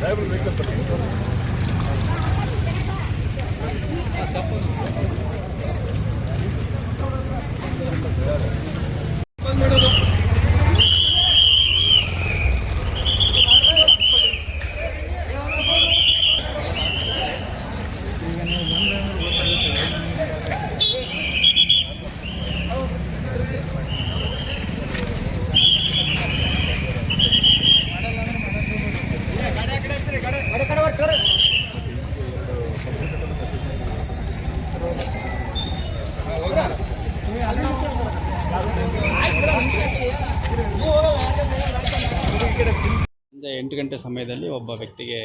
Driver makeup பண்ணி ಎಂಟು ಗಂಟೆ ಸಮಯದಲ್ಲಿ ಒಬ್ಬ ವ್ಯಕ್ತಿಗೆ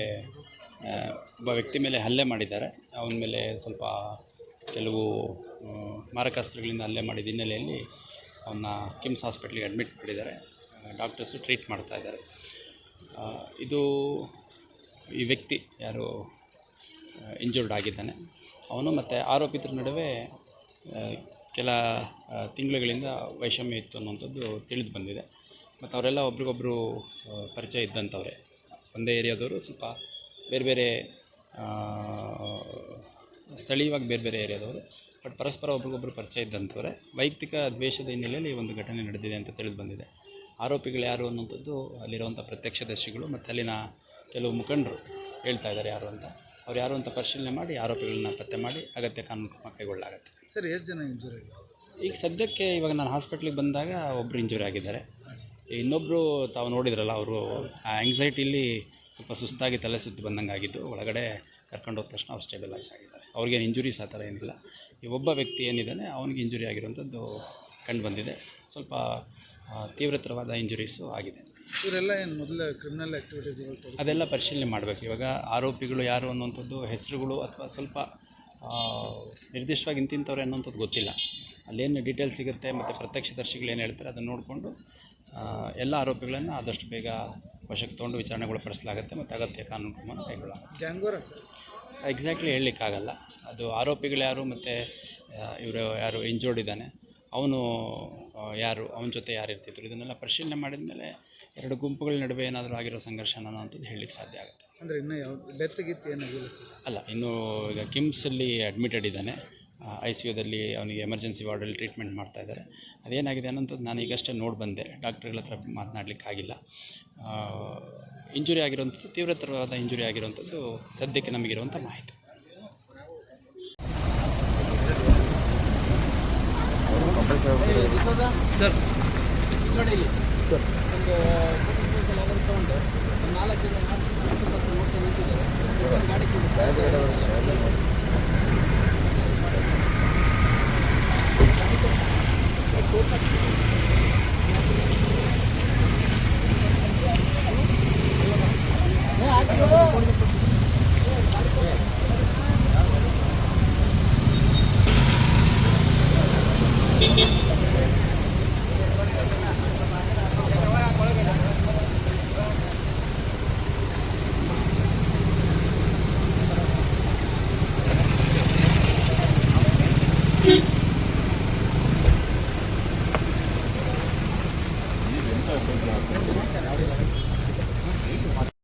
ಒಬ್ಬ ವ್ಯಕ್ತಿ ಮೇಲೆ ಹಲ್ಲೆ ಮಾಡಿದ್ದಾರೆ. ಅವನ ಮೇಲೆ ಸ್ವಲ್ಪ ಕೆಲವು ಮಾರಕಾಸ್ತ್ರಗಳಿಂದ ಹಲ್ಲೆ ಮಾಡಿದ ಹಿನ್ನೆಲೆಯಲ್ಲಿ ಅವನ್ನ ಕಿಮ್ಸ್ ಹಾಸ್ಪಿಟ್ಲಿಗೆ ಅಡ್ಮಿಟ್ ಮಾಡಿದ್ದಾರೆ. ಡಾಕ್ಟರ್ಸು ಟ್ರೀಟ್ ಮಾಡ್ತಾ ಇದ್ದಾರೆ. ಇದು ಈ ವ್ಯಕ್ತಿ ಯಾರು ಇಂಜೂರ್ಡ್ ಆಗಿದ್ದಾನೆ. ಅವನು ಮತ್ತು ಆರೋಪಿತರ ನಡುವೆ ಕೆಲ ತಿಂಗಳುಗಳಿಂದ ವೈಷಮ್ಯ ಇತ್ತು ಅನ್ನುವಂಥದ್ದು ತಿಳಿದು ಬಂದಿದೆ. ಮತ್ತು ಅವರೆಲ್ಲ ಒಬ್ರಿಗೊಬ್ಬರು ಪರಿಚಯ ಇದ್ದಂಥವ್ರೆ. ಒಂದೇ ಏರಿಯಾದವರು, ಸ್ವಲ್ಪ ಬೇರೆ ಬೇರೆ ಸ್ಥಳೀಯವಾಗಿ ಬೇರೆ ಬೇರೆ ಏರಿಯಾದವರು. ಬಟ್ ಪರಸ್ಪರ ಒಬ್ರಿಗೊಬ್ಬರು ಪರಿಚಯ ಇದ್ದಂಥವ್ರೆ. ವೈಯಕ್ತಿಕ ದ್ವೇಷದ ಹಿನ್ನೆಲೆಯಲ್ಲಿ ಒಂದು ಘಟನೆ ನಡೆದಿದೆ ಅಂತ ತಿಳಿದು ಬಂದಿದೆ. ಆರೋಪಿಗಳು ಯಾರು ಅನ್ನುವಂಥದ್ದು ಅಲ್ಲಿರುವಂಥ ಪ್ರತ್ಯಕ್ಷದರ್ಶಿಗಳು ಮತ್ತು ಅಲ್ಲಿನ ಕೆಲವು ಮುಖಂಡರು ಹೇಳ್ತಾ ಇದ್ದಾರೆ ಯಾರು ಅಂತ. ಅವ್ರು ಯಾರು ಅಂತ ಪರಿಶೀಲನೆ ಮಾಡಿ ಆರೋಪಿಗಳನ್ನ ಪತ್ತೆ ಮಾಡಿ ಅಗತ್ಯ ಕಾನೂನು ಕ್ರಮ ಕೈಗೊಳ್ಳಲಾಗುತ್ತೆ. ಸರ್ ಎಷ್ಟು ಜನ ಇಂಜೂರಿ ಆಗಿದೆ ಈಗ ಸದ್ಯಕ್ಕೆ ಇವಾಗ ನಾನು ಹಾಸ್ಪಿಟ್ಲಿಗೆ ಬಂದಾಗ ಒಬ್ಬರು ಇಂಜುರಿ ಆಗಿದ್ದಾರೆ. ಇನ್ನೊಬ್ಬರು ತಾವು ನೋಡಿದ್ರಲ್ಲ ಅವರು ಆ ಆ್ಯಂಗ್ಸೈಟಿಲಿ ಸ್ವಲ್ಪ ಸುಸ್ತಾಗಿ ತಲೆ ಸುತ್ತಿ ಬಂದಂಗೆ ಆಗಿದ್ದು ಒಳಗಡೆ ಕರ್ಕೊಂಡು ಹೋದ ತಕ್ಷಣ ಅವ್ರು ಸ್ಟೇಬಲೈಸ್ ಆಗಿದ್ದಾರೆ. ಅವ್ರಿಗೇನು ಇಂಜುರೀಸ್ ಆ ಥರ ಏನಿಲ್ಲ. ಈ ಒಬ್ಬ ವ್ಯಕ್ತಿ ಏನಿದ್ದಾನೆ ಅವನಿಗೆ ಇಂಜುರಿ ಆಗಿರುವಂಥದ್ದು ಕಂಡು ಬಂದಿದೆ. ಸ್ವಲ್ಪ ತೀವ್ರತರವಾದ ಇಂಜುರೀಸು ಆಗಿದೆ. ಇವರೆಲ್ಲ ಏನು ಮೊದಲ ಕ್ರಿಮಿನಲ್ ಆ್ಯಕ್ಟಿವಿಟೀಸ್ ಅದೆಲ್ಲ ಪರಿಶೀಲನೆ ಮಾಡಬೇಕು. ಇವಾಗ ಆರೋಪಿಗಳು ಯಾರು ಅನ್ನುವಂಥದ್ದು ಹೆಸರುಗಳು ಅಥವಾ ಸ್ವಲ್ಪ ನಿರ್ದಿಷ್ಟವಾಗಿ ಇಂತಿಂಥವ್ರು ಅನ್ನೋಂಥದ್ದು ಗೊತ್ತಿಲ್ಲ. ಅಲ್ಲೇನು ಡೀಟೇಲ್ಸ್ ಸಿಗುತ್ತೆ ಮತ್ತು ಪ್ರತ್ಯಕ್ಷದರ್ಶಿಗಳು ಏನು ಹೇಳ್ತಾರೆ ಅದನ್ನು ನೋಡಿಕೊಂಡು ಎಲ್ಲ ಆರೋಪಿಗಳನ್ನು ಆದಷ್ಟು ಬೇಗ ವಶಕ್ಕೆ ತೊಗೊಂಡು ವಿಚಾರಣೆಗೊಳಪಡಿಸಲಾಗುತ್ತೆ ಮತ್ತು ಅಗತ್ಯ ಕಾನೂನು ಕ್ರಮವನ್ನು ಕೈಗೊಳ್ಳಲಾಗುತ್ತೆ. ಸರ್? ಎಕ್ಸಾಕ್ಟ್ಲಿ ಹೇಳಲಿಕ್ಕಾಗಲ್ಲ. ಅದು ಆರೋಪಿಗಳು ಯಾರು ಮತ್ತು ಇವರು ಯಾರು ಇಂಜೋರ್ಡ್ ಇದ್ದಾನೆ. ಅವನು ಯಾರು ಅವನ ಜೊತೆ ಯಾರು ಇರ್ತಿದ್ರು? ಇದನ್ನೆಲ್ಲ ಪರಿಶೀಲನೆ ಮಾಡಿದ ಮೇಲೆ ಎರಡು ಗುಂಪುಗಳ ನಡುವೆ ಏನಾದರೂ ಆಗಿರೋ ಸಂಘರ್ಷನ ಅನ್ನೋವಂಥದ್ದು ಹೇಳಲಿಕ್ಕೆ ಸಾಧ್ಯ ಆಗುತ್ತೆ. ಅಂದರೆ ಇನ್ನೂ ಯಾವ ಡೆತ್ ಗಿತ್ ಏನಾಗಿಲ್ಲ ಸರ್? ಅಲ್ಲ ಇನ್ನು ಈಗ ಕಿಮ್ಸಲ್ಲಿ ಅಡ್ಮಿಟೆಡ್ ಇದ್ದಾನೆ. ಐ ಸಿ ಯುದಲ್ಲಿ ಅವನಿಗೆ ಎಮರ್ಜೆನ್ಸಿ ವಾರ್ಡಲ್ಲಿ ಟ್ರೀಟ್ಮೆಂಟ್ ಮಾಡ್ತಾ ಇದ್ದಾರೆ. ಅದೇನಾಗಿದೆ ಅನ್ನೋಂಥದ್ದು ನಾನು ಈಗಷ್ಟೇ ನೋಡಿ ಬಂದೆ. ಡಾಕ್ಟ್ರುಗಳ ಹತ್ರ ಮಾತನಾಡಲಿಕ್ಕಾಗಿಲ್ಲ ಇಂಜುರಿ ಆಗಿರುವಂಥದ್ದು ತೀವ್ರತರವಾದ ಇಂಜುರಿ ಆಗಿರುವಂಥದ್ದು ಸದ್ಯಕ್ಕೆ ನಮಗಿರುವಂಥ ಮಾಹಿತಿ. ಸರ್. ನೋಡಿ ಇಲ್ಲಿ ಒಂದು ನಾಲ್ಕು ಜನ ನಾಲ್ಕು ಗಾಡಿ ಸರ್